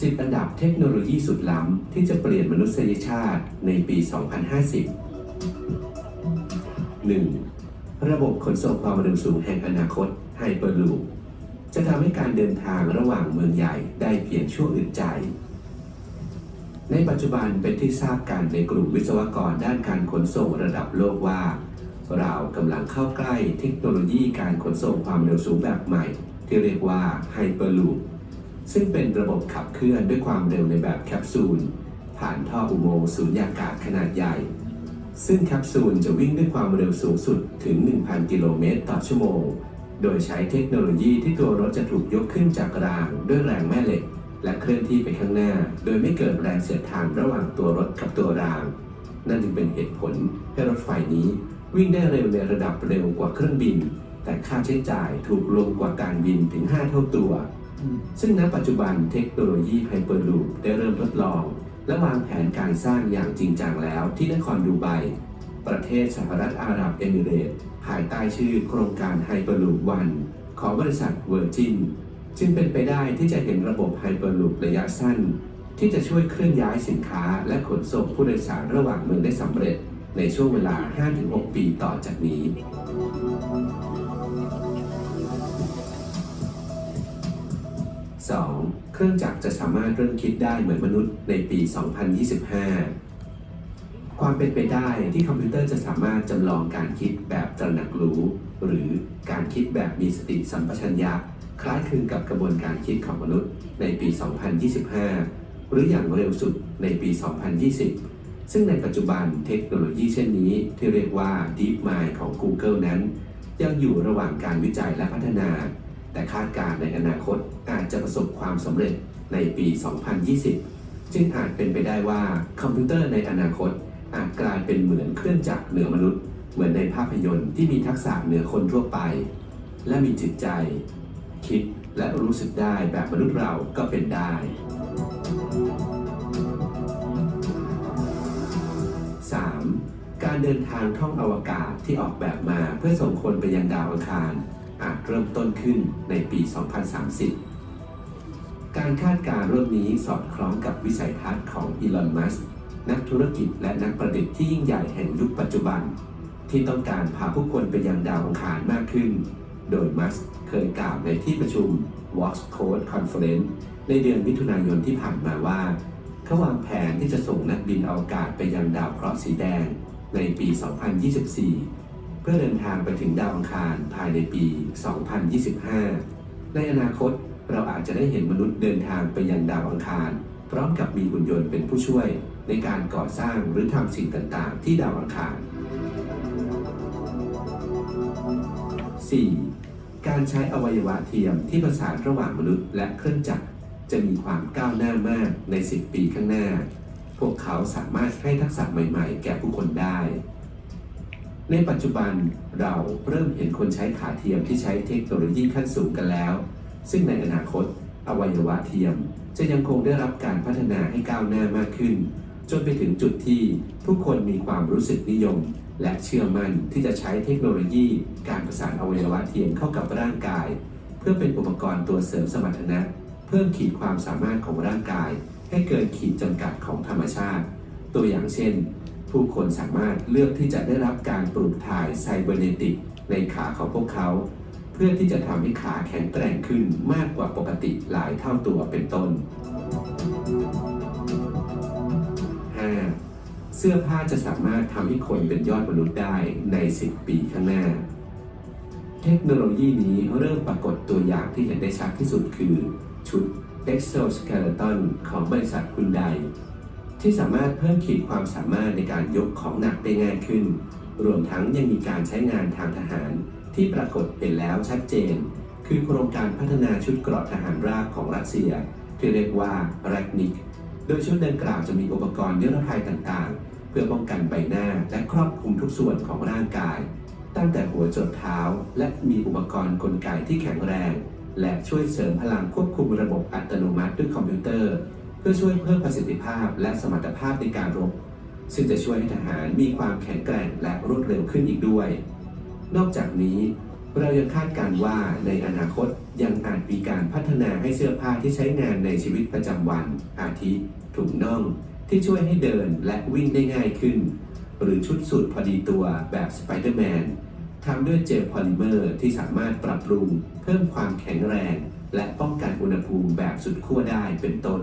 10 อันดับเทคโนโลยีสุดล้ำที่จะเปลี่ยนมนุษยชาติในปี 2050 1. ระบบขนส่งความเร็วสูงแห่งอนาคตไฮเปอร์ลูปจะทำให้การเดินทางระหว่างเมืองใหญ่ได้เพียงชั่วอึดใจ ในปัจจุบันเป็นที่ทราบกันในกลุ่มวิศวกรด้านการขนส่งระดับโลกว่า เรากำลังเข้าใกล้เทคโนโลยีการขนส่งความเร็วสูงแบบใหม่ ที่เรียกว่าไฮเปอร์ลูป ซึ่งเป็นระบบขับเคลื่อนด้วยความเร็วในแบบแคปซูล ผ่านท่ออุโมงค์สูญญากาศขนาดใหญ่ ซึ่งแคปซูลจะวิ่งด้วยความเร็วสูงสุดถึง 1,000 กิโลเมตรต่อชั่วโมง โดยใช้เทคโนโลยีที่ตัวรถจะถูกยกขึ้นจากรางด้วยแรงแม่เหล็ก และเคลื่อนที่ไปข้างหน้า โดยไม่เกิดแรงเสียดทานระหว่างตัวรถกับตัวราง นั่นจึงเป็นเหตุผลให้รถไฟนี้วิ่งได้เร็วในระดับเร็วกว่าเครื่องบิน แต่ค่าใช้จ่ายถูกลงกว่าการบินถึง 5 เท่าตัว ซึ่งณปัจจุบันเทคโนโลยีไฮเปอร์ลูปได้เริ่มทดลอง และวางแผนการสร้างอย่างจริงจังแล้วที่นครดูไบประเทศสหรัฐอาหรับเอมิเรตส์ภายใต้ชื่อโครงการไฮเปอร์ลูปวันของบริษัทเวอร์จินจึงเป็นไปได้ที่จะเห็นระบบไฮเปอร์ลูประยะสั้น ที่จะช่วยเคลื่อนย้ายสินค้าและขนส่งผู้โดยสารระหว่างเมืองได้สำเร็จในช่วงเวลา 5-6 ปีต่อจากนี้ 2. เครื่องจักรจะสามารถเริ่มคิดได้เหมือนมนุษย์ในปี 2025 ความเป็นไปได้ที่คอมพิวเตอร์จะสามารถจำลองการคิดแบบตระหนักรู้ หรือการคิดแบบมีสติสัมปชัญญะ คล้ายคลึงกับกระบวนการคิดของมนุษย์ในปี 2025 หรืออย่างเร็วสุดในปี 2020 ซึ่งในปัจจุบันเทคโนโลยีเช่นนี้ที่เรียกว่า DeepMind ของ Google นั้น ยังอยู่ระหว่างการวิจัยและพัฒนา แต่คาดการณ์ในอนาคตอาจจะประสบความสำเร็จในปี 2020 จึงอาจเป็นไปได้ว่าคอมพิวเตอร์ในอนาคตอาจกลายเป็นเหมือนเครื่องจักรเหนือมนุษย์ เหมือนในภาพยนตร์ที่มีทักษะเหนือคนทั่วไป และมีจิตใจ คิดและรู้สึกได้แบบมนุษย์เราก็เป็นได้ 3. การเดินทางท่องอวกาศที่ออกแบบมาเพื่อส่งคนไปยังดาวอังคาร อาจเริ่มต้นขึ้นในปี 2030 การคาดการณ์เรื่องนี้สอดคล้องกับวิสัยทัศน์ของอีลอนมัสก์นักธุรกิจและนักประดิษฐ์ที่ยิ่งใหญ่แห่งยุคปัจจุบัน ที่ต้องการพาผู้คนไปยังดาวอังคารมากขึ้น โดยมัสก์เคยกล่าวในที่ประชุม Vox Code Conference ในเดือนมิถุนายนที่ผ่านมาว่า เขาวางแผนที่จะส่งนักบินอวกาศไปยังดาวเคราะห์สีแดงในปี 2024 พื่อเดินทางไปถึงดาวอังคารภายในปี 2025 ในอนาคตเราอาจจะได้เห็นมนุษย์เดินทางไปยังดาวอังคาร พร้อมกับมีหุ่นยนต์เป็นผู้ช่วย ในการก่อสร้างหรือทำสิ่งต่างๆ ที่ดาวอังคาร 4. การใช้อวัยวะเทียมที่ประสานระหว่างมนุษย์และเครื่องจักร จะมีความก้าวหน้ามากใน 10 ปีข้างหน้า พวกเขาสามารถให้ทักษะใหม่ ๆ แก่ผู้คนได้ ในปัจจุบันเราเริ่มเห็นคนใช้ขาเทียมที่ใช้เทคโนโลยีขั้นสูงกันแล้ว ซึ่งในอนาคต อวัยวะเทียม จะยังคงได้รับการพัฒนาให้ก้าวหน้ามากขึ้น จนไปถึงจุดที่ทุกคนมีความรู้สึกนิยม และเชื่อมั่นที่จะใช้เทคโนโลยี การประสานอวัยวะเทียมเข้ากับร่างกาย เพื่อเป็นอุปกรณ์ตัวเสริมสมรรถนะ เพิ่มขีดความสามารถของร่างกาย ให้เกินขีดจำกัดของธรรมชาติ ตัวอย่างเช่น ผู้คนสามารถเลือกที่จะได้รับการปลูกถ่ายไซเบอร์เนติกในขาของพวกเขา เพื่อที่จะทำให้ขาแข็งแกร่งขึ้นมากกว่าปกติหลายเท่าตัวเป็นต้น 5. เสื้อผ้าจะสามารถทำให้คนเป็นยอดมนุษย์ได้ใน 10 ปีข้างหน้า เทคโนโลยีนี้เริ่มปรากฏตัวอย่างที่เห็นได้ชัดที่สุดคือ ชุด Exoskeleton ของบริษัทคุณได ที่สามารถเพิ่มขีดความสามารถในการยกของหนักได้ง่ายขึ้น รวมทั้งยังมีการใช้งานทางทหารที่ปรากฏเห็นแล้วชัดเจน คือโครงการพัฒนาชุดเกราะทหารราบของรัสเซีย ที่เรียกว่า r a g n i k โดยชุดดังกล่าวจะมีอุปกรณ์นิรภัยต่างๆ เพื่อป้องกันใบหน้าและครอบคลุมทุกส่วนของร่างกาย ตั้งแต่หัวจดเท้า และมีอุปกรณ์กลไกที่แข็งแรง และช่วยเสริมพลังควบคุมระบบอัตโนมัติด้วยคอมพิวเตอร์ พื่อช่วยเพิ่มประสิทธิภาพและสมรรถภาพในการรบ ซึ่งจะช่วยให้ทหารมีความแข็งแกร่งและรวดเร็วขึ้นอีกด้วย นอกจากนี้ เรายังคาดการณ์ว่าในอนาคตยังอาจมีการพัฒนาให้เสื้อผ้าที่ใช้งานในชีวิตประจำวัน อาทิถุงน่องที่ช่วยให้เดินและวิ่งได้ง่ายขึ้น หรือชุดสูทพอดีตัวแบบสไปเดอร์แมนทำด้วยเจลพอลิเมอร์ที่สามารถปรับปรุง เพิ่มความแข็งแรง และป้องกันอุณหภูมิแบบสุดขั้วได้เป็นต้น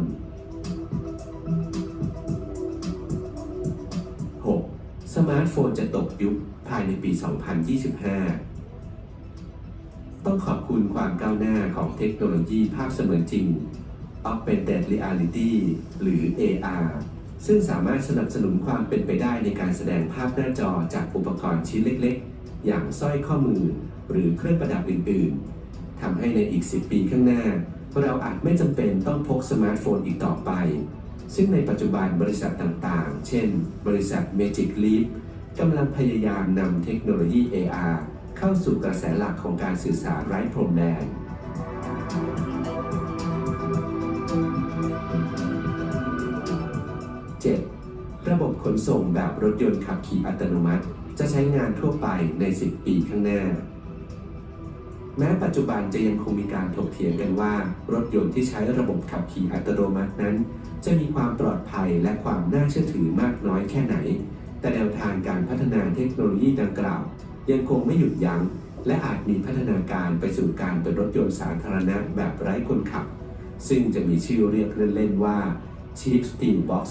6. สมาร์ทโฟนจะตกยุคภายในปี 2025 ต้องขอบคุณความก้าวหน้าของเทคโนโลยีภาพเสมือนจริง Augmented Reality หรือ AR ซึ่งสามารถสนับสนุนความเป็นไปได้ในการแสดงภาพหน้าจอจากอุปกรณ์ชิ้นเล็กๆ อย่างสร้อยข้อมือหรือเครื่องประดับอื่นๆทำให้ในอีก 10 ปีข้างหน้า เราอาจไม่จำเป็นต้องพกสมาร์ทโฟนอีกต่อไป ซึ่งในปัจจุบันบริษัทต่างๆ เช่น บริษัท Magic Leap กำลังพยายามนำเทคโนโลยี AR เข้าสู่กระแสหลักของการสื่อสารไร้พรมแดนระบบขนส่งแบบรถยนต์ขับขี่อัตโนมัติ จะใช้งานทั่วไปใน 10 ปีข้างหน้า แม้ปัจจุบันจะยังคงมีการถกเถียงกันว่า รถยนต์ที่ใช้ระบบขับขี่อัตโนมัตินั้น จะมีความปลอดภัยและความน่าเชื่อถือมากน้อยแค่ไหน แต่แนวทางการพัฒนาเทคโนโลยีดังกล่าว ยังคงไม่หยุดยัง้ง และอาจมีพัฒนาการไปสู่การเป็นรถยนต์สาธารณะแบบไร้คนขับ ซึ่งจะมีชื่อเรียกเล่นๆว่า Cheap Steel Box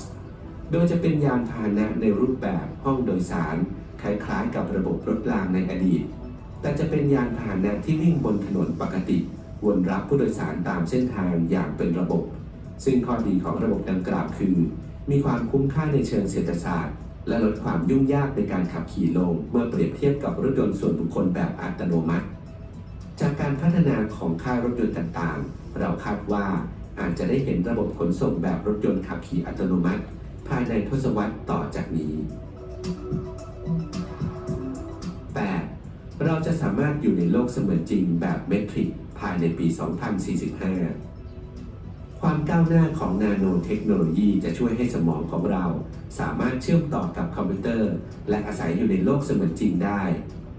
โดยจะเป็นยานพาหนะในรูปแบบห้องโดยสาร คล้ายๆ กับระบบรถรางในอดีต แต่จะเป็นยานพาหนะที่วิ่งบนถนนปกติ วนรับผู้โดยสารตามเส้นทางอย่างเป็นระบบ ซึ่งข้อดีของระบบดังกล่าวคือ มีความคุ้มค่าในเชิงเศรษฐศาสตร์ และลดความยุ่งยากในการขับขี่ลง เมื่อเปรียบเทียบกับรถยนต์ส่วนบุคคลแบบอัตโนมัติ จากการพัฒนาของค่ายรถยนต์ต่างๆ เราคาดว่าอาจจะได้เห็นระบบขนส่งแบบรถยนต์ขับขี่อัตโนมัติ ภายในทศวรรษต่อจากนี้ 8. เราจะสามารถอยู่ในโลกเสมือนจริงแบบเมทริกภายในปี 2045 ความก้าวหน้าของนาโนเทคโนโลยีจะช่วยให้สมองของเรา สามารถเชื่อมต่อกับคอมพิวเตอร์ และอาศัยอยู่ในโลกเสมือนจริงได้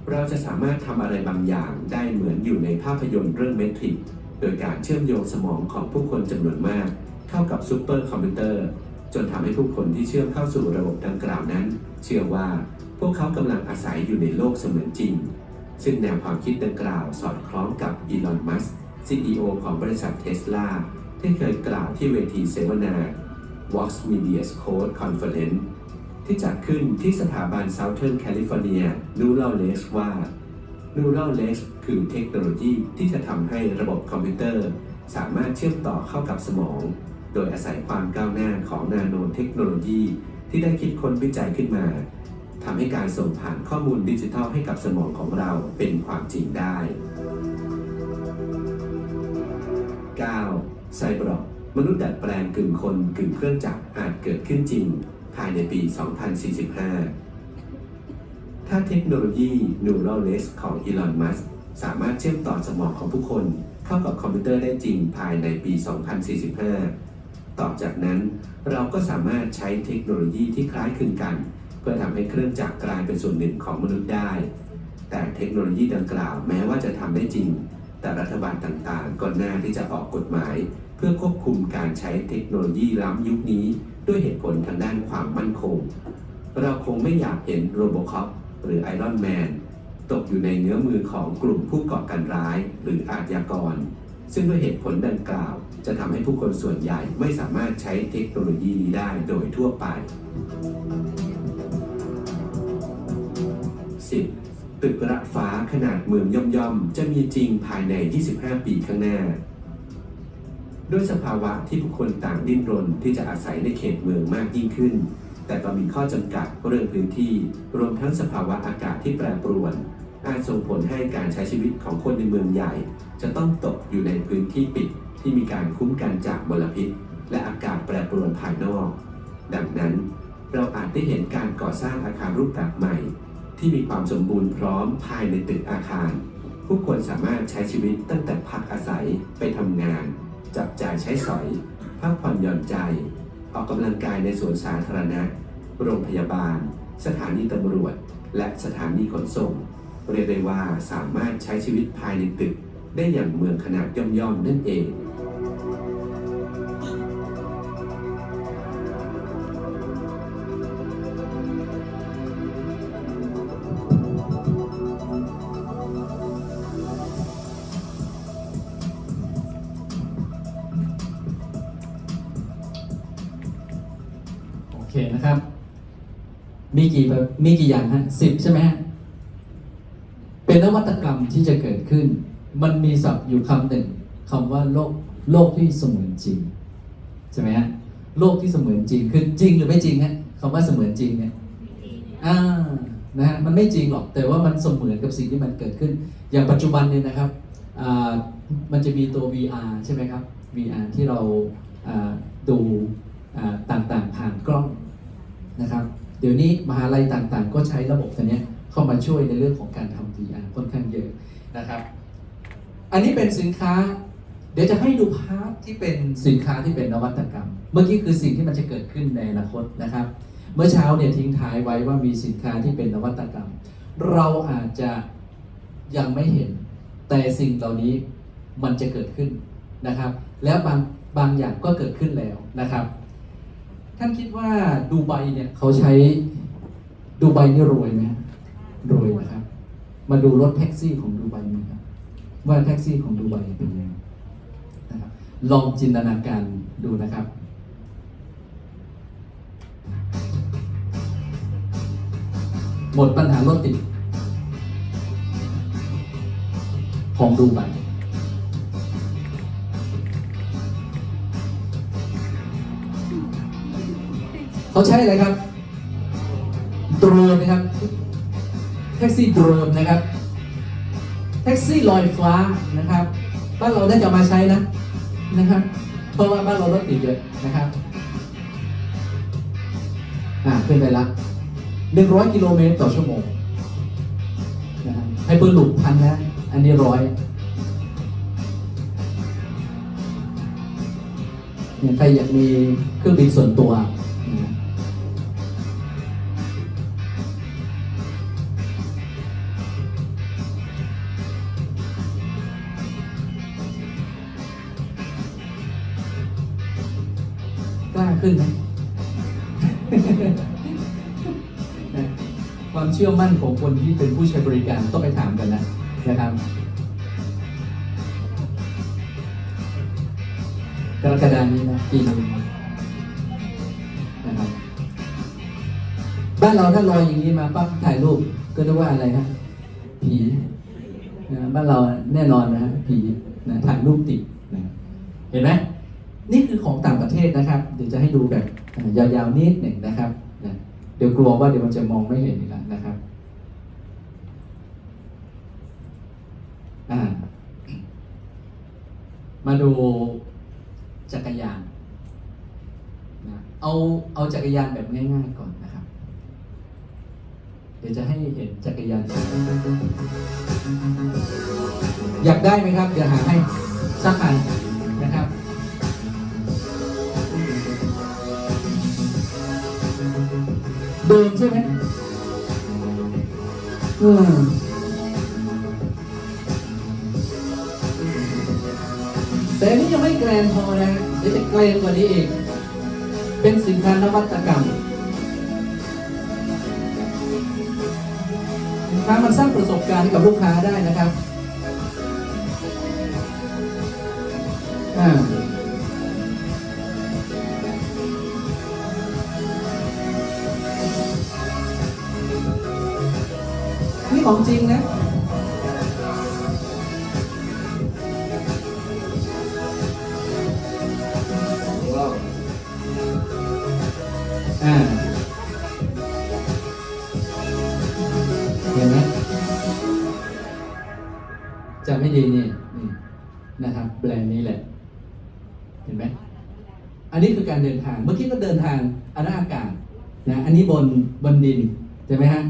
เราจะสามารถทำอะไรบางอย่างได้เหมือนอยู่ในภาพยนตร์เรื่องเมทริกโดยการเชื่อมโยงสมองของผู้คนจำนวนมาก เข้ากับซูเปอร์คอมพิวเตอร์ จนทำให้ผู้คนที่เชื่อมเข้าสู่ระบบดังกล่าวนั้น เชื่อว่าพวกเขากำลังอาศัยอยู่ในโลกเสมือนจริง ซึ่งแนวความคิดดังกล่าวสอดคล้องกับอีลอน มัสก์ CEO ของบริษัทเทสลา ที่เคยกล่าวที่เวทีเสวนา Vox Media Code Conference ที่จัดขึ้นที่สถาบัน Southern California Neural Lace ว่า Neural Lace คือเทคโนโลยีที่จะทำให้ระบบคอมพิวเตอร์ สามารถเชื่อมต่อเข้ากับสมอง โดยอาศัยความก้าวหน้าของนาโนเทคโนโลยี ที่ได้คิดค้นวิจัยขึ้นมาทำให้การส่งผ่านข้อมูลดิจิทัลให้กับสมองของเราเป็นความจริงได้ ไซบอร์กมนุษย์ดัดแปลงกึ่งคนกึ่งเครื่องจักรอาจเกิดขึ้นจริง ภายในปี 2045 ถ้าเทคโนโลยี Neural Lace ของ Elon Musk สามารถเชื่อมต่อสมองของผู้คนเข้ากับคอมพิวเตอร์ได้จริงภายในปี 2045 ต่อจากนั้นเราก็สามารถใช้เทคโนโลยีที่คล้ายคลึงกัน เพื่อทำให้เครื่องจักรกลายเป็นส่วนหนึ่งของมนุษย์ได้ แต่เทคโนโลยีดังกล่าวแม้ว่าจะทำได้จริง แต่รัฐบาลต่างๆ ก็น่าที่จะออกกฎหมาย พื่อควบคุมการใช้เทคโนโลยีล้ำยุคนี้ ด้วยเหตุผลทางด้านความมั่นคง เราคงไม่อยากเห็นโรบอคอปหรือไอรอนแมนตกอยู่ในเนื้อมือของกลุ่มผู้ก่อการร้ายหรืออาชญากร ซึ่งด้วยเหตุผลดังกล่าว จะทำให้ผู้คนส่วนใหญ่ไม่สามารถใช้เทคโนโลยีนี้ได้โดยทั่วไป 10. ตึกระฟ้าขนาดเมืองย่อมๆ จะมีจริงภายใน 25 ปีข้างหน้า ด้วยสภาวะที่ผู้คนต่างดิ้นรนที่จะอาศัยในเขตเมืองมากยิ่งขึ้น แต่ก็มีข้อจำกัดเรื่องพื้นที่ รวมทั้งสภาวะอากาศที่แปรปรวน อาจส่งผลให้การใช้ชีวิตของคนในเมืองใหญ่ จะต้องตกอยู่ในพื้นที่ปิดที่มีการคุ้มกันจากมลพิษ และอากาศแปรปรวนภายนอก ดังนั้น เราอาจได้เห็นการก่อสร้างอาคารรูปแบบใหม่ ที่มีความสมบูรณ์พร้อมภายในตึกอาคาร ผู้คนสามารถใช้ชีวิตตั้งแต่พักอาศัยไปทำงาน จับจ่ายใช้สอยพักผ่อนหย่อนใจ ออกกำลังกายในสวนสาธารณะ โรงพยาบาล สถานีตำรวจ และสถานีขนส่ง เรียกได้ว่าสามารถใช้ชีวิตภายในตึก ได้อย่างเมืองขนาดย่อมๆนั่นเอง กี่แบบมีกี่อย่างฮะสิบใช่ไหมฮะเป็นนวัตกรรมที่จะเกิดขึ้น มันมีศัพท์อยู่คำหนึ่งคำว่าโลกโลกที่เสมือนจริงใช่ไหมฮะโลกที่เสมือนจริงคือจริงหรือไม่จริงฮะคำว่าเสมือนจริงเนี่ยอ่านะฮะมันไม่จริงหรอกแต่ว่ามันเสมือนกับสิ่งที่มันเกิดขึ้น อย่างปัจจุบันเนี่ยนะครับอ่ามันจะมีตัว VR ใช่ไหมครับ VR ที่เราอ่าดูอ่าต่างๆผ่านกล้องนะครับ เดี๋ยวนี้มหาลัยต่างๆ ก็ใช้ระบบตัวนี้เข้ามาช่วยในเรื่องของการทำ VR ค่อนข้างเยอะนะครับ อันนี้เป็นสินค้า เดี๋ยวจะให้ดูภาพที่เป็นสินค้าที่เป็นนวัตกรรม เมื่อกี้คือสิ่งที่มันจะเกิดขึ้นในอนาคตนะครับ เมื่อเช้าเนี่ยทิ้งท้ายไว้ว่ามีสินค้าที่เป็นนวัตกรรม เราอาจจะยังไม่เห็น แต่สิ่งเหล่านี้มันจะเกิดขึ้นนะครับ แล้วบางบางอย่างก็เกิดขึ้นแล้วนะครับ ท่านคิดว่าดูไบเนี่ยเขาใช้ดูไบนี่รวยไหมรวยนะครับ มาดูรถแท็กซี่ของดูไบไหมครับ ว่าแท็กซี่ของดูไบเป็นยังไงนะครับลองจินตนาการดูนะครับหมดปัญหารถติดของดูไบ เขาใช้อะไรครับ โดรนนะครับแท็กซี่โดรนนะครับแท็กซี่ลอยฟ้านะครับบ้านเราได้จะมาใช้นะนะครับ เพราะว่าบ้านเรารถติดเยอะนะครับอ่าขึ้นไปละหนึ่งร้อยกิโลเมตรต่อชั่วโมงนะครับให้เบอร์หลุดพันนะอันนี้ร้อยเนี่ยใครอยากมีเครื่องบินส่วนตัว ขึ้นไหมความเชื่อมั่นของคนที่เป็นผู้ใช้บริการต้องไปถามกันนะนะครับกรกฎานี้นะปีนี้นะครับบ้านเราถ้าลอยอย่างนี้มาปั๊บถ่ายรูปก็นึกว่าอะไรฮะผีนะบ้านเราแน่นอนนะฮะผีนะถ่ายรูปติดนะเห็นไหม นี่คือของต่างประเทศนะครับ เดี๋ยวจะให้ดูแบบยาวๆนิดหนึ่งนะครับนะเดี๋ยวกลัวว่าเดี๋ยวมันจะมองไม่เห็นอีกแล้วนะครับมาดูจักรยานนะเอาเอาจักรยานแบบง่ายๆก่อนนะครับ เดี๋ยวจะให้เห็นจักรยาน อยากได้ไหมครับ เดี๋ยวหาให้สักอันนะครับ ดินใช่ไหมอืมแต่นี้ยังไม่แกรนพอนะเดี๋ยวจะแกรนกว่านี้อีก เป็นสินค้านวัตกรรมสินค้ามันสร้างประสบการณ์กับลูกค้าได้นะครับ ของจริงนะอ่าเห็นไหมจำให้ดีนี่นี่นะครับ แบรนด์นี้แหละ เห็นไหมอันนี้คือการเดินทาง เมื่อกี้ก็เดินทางอันนั้นอากาศนะ อันนี้บนบนดินใช่ไหมฮะ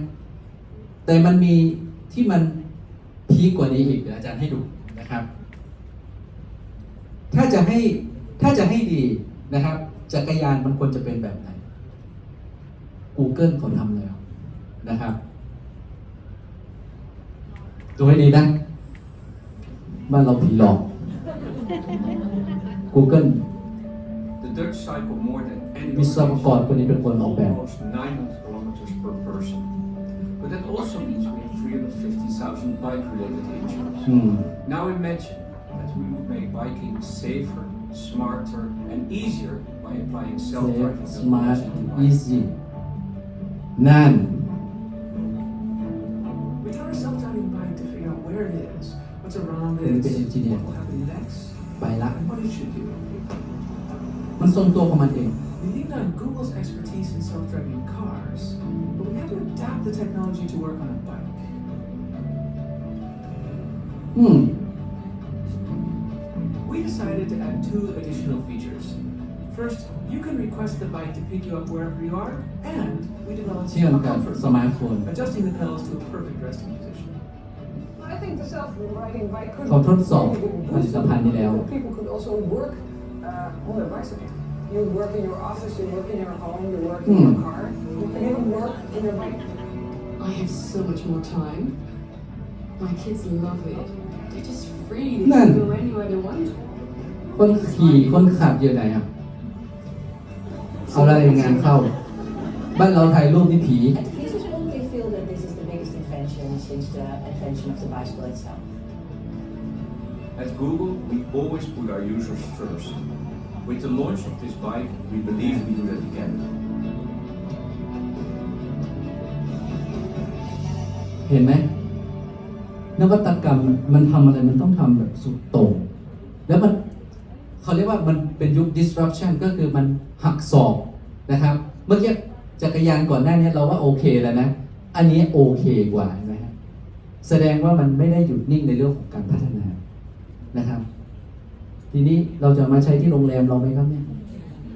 แต่มันมีที่มันพีกกว่านี้อีกเดี๋ยวอาจารย์ให้ดูนะครับ ถ้าจะให้ถ้าจะให้ดีนะครับจักรยานมันควรจะเป็นแบบไหน Google เขาทำแล้วนะครับดูให้ดีนะบ้านเราผีหลอก Google The Dutch cycle more than any วิศวกรคนนี้เป็นคนออกแบบ But that also means we have 350,000 bike-related injuries. อืม Now imagine that we would make biking safer, smarter, and easier by applying self-driving smart technology to bikes. easy นั่น We tell our self-driving bike to figure out where it is, what's around Maybe it, the engineer. what will happen next, ไปละ and what it should do. มันทรงตัวของมันเอง We lean on Google's expertise in self-driving cars, but we have to adapt the technology to work on a bike. อืม We decided to add two additional features. First, you can request the bike to pick you up wherever you are, and we developed เชื่อม a กับ comfort สมาร์ทโฟน adjusting the pedals to a perfect resting position. I think the self-riding bike could เขาทดสอบ really good ผลิตภัณฑ์นี้แล้ว boost. People could also work uh, on their bicycle. You work in your office, you work in your home, you work in your Hmm. car. You can even work in your bike. I have so much more time. My kids love it. They're just free. They Man. can go anywhere they want. คนขี่คนขับเยอะไหนอ่ะ เอาอะไรงานเข้า บ้านเราถ่ายรูปนี่ผี At Kiesesbond, they feel that this is the biggest invention since the invention of the bicycle itself. At Google, we always put our users first. With the launch of this bike, we believe we do that again. เห็นไหมนวัตกรรมมันทำอะไรมันต้องทำแบบสุดโต่งแล้วมันเขาเรียกว่ามันเป็นยุค disruption ก็คือมันหักศอกนะครับ เมื่อกี้จักรยานก่อนหน้านี้เราว่าโอเคแล้วนะ อันนี้โอเคกว่านไหมฮะแสดงว่ามันไม่ได้หยุดนิ่งในเรื่องของการพัฒนานะครับ ทีนี้เราจะมาใช้ที่โรงแรมเราไหมครับเนี่ย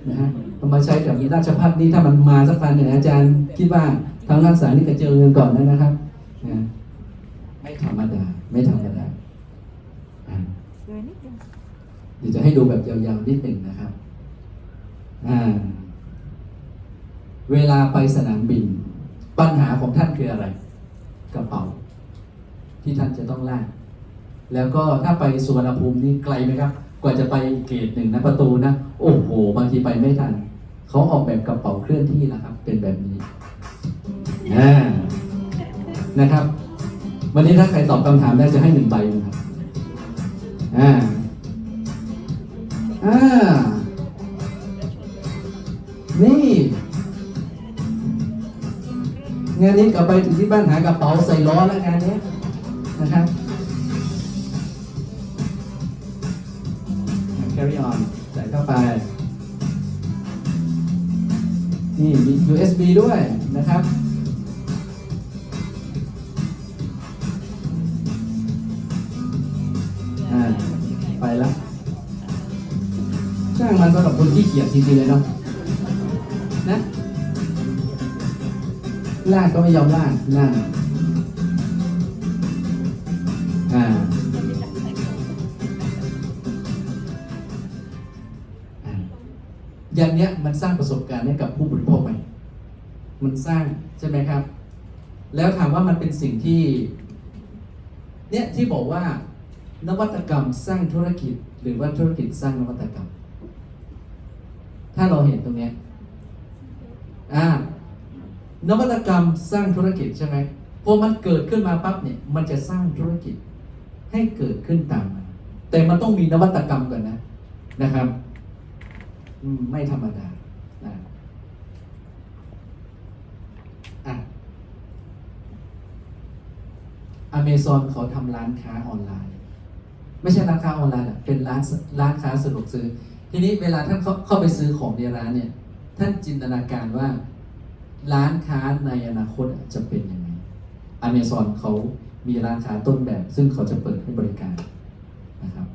นะฮะเอามาใช้กับราชพัฒนี่ถ้ามันมาสักพันเนี่ยอาจารย์คิดว่าทางนักษานี่กระเจิงเงินก่อนนะครับนะไม่ธรรมดาไม่ธรรมดาอะเดี๋ยวจะให้ดูแบบยาวๆนิดหนึ่งนะครับอ่าเวลาไปสนามบิน ปัญหาของท่านคืออะไร กระเป๋า ที่ท่านจะต้องลากแล้วก็ถ้าไปสุวรรณภูมินี่ไกลไหมครับ กว่าจะไปเกตหนึ่งนะประตูนะ โอ้โห บางทีไปไม่ทัน เขาออกแบบกระเป๋าเคลื่อนที่นะครับ เป็นแบบนี้นะครับ วันนี้ถ้าใครตอบคำถามได้จะให้หนึ่งใบนะครับอ่าอ่านี่งานนี้กลับไปถึงที่บ้านหากระเป๋าใส่ล้อแล้วงานนี้นะครับ USB ด้วยนะครับอ่าไปแล้ว ช่างมันสำหรับคนที่เกียจจริงๆเลยเนาะนะลากก็ไม่ยอมลากนั่นอ่าอ่าอย่างเนี้ยมันสร้างประสบการณ์ให้กับผู้บริโภคไหม มันสร้างใช่ไหมครับ แล้วถามว่ามันเป็นสิ่งที่ เนี่ยที่บอกว่านวัตกรรมสร้างธุรกิจ หรือว่าธุรกิจสร้างนวัตกรรม ถ้าเราเห็นตรงนี้อ่านวัตกรรมสร้างธุรกิจใช่ไหมพอมันเกิดขึ้นมาปั๊บเนี่ย มันจะสร้างธุรกิจให้เกิดขึ้นตามมาแต่มันต้องมีนวัตกรรมก่อนนะนะครับ ไม่ธรรมดานะอะอ เมซอนเขาทำร้านค้าออนไลน์ ไม่ใช่ร้านค้าออนไลน์อะเป็นร้านร้านค้าสะดวกซื้อ ทีนี้เวลาท่านเข้าเข้าไปซื้อของในร้านเนี่ย ท่านจินตนาการว่าร้านค้าในอนาคตจะเป็นยังไงอเมซอนเขามีร้านค้าต้นแบบ ซึ่งเขาจะเปิดให้บริการนะครับ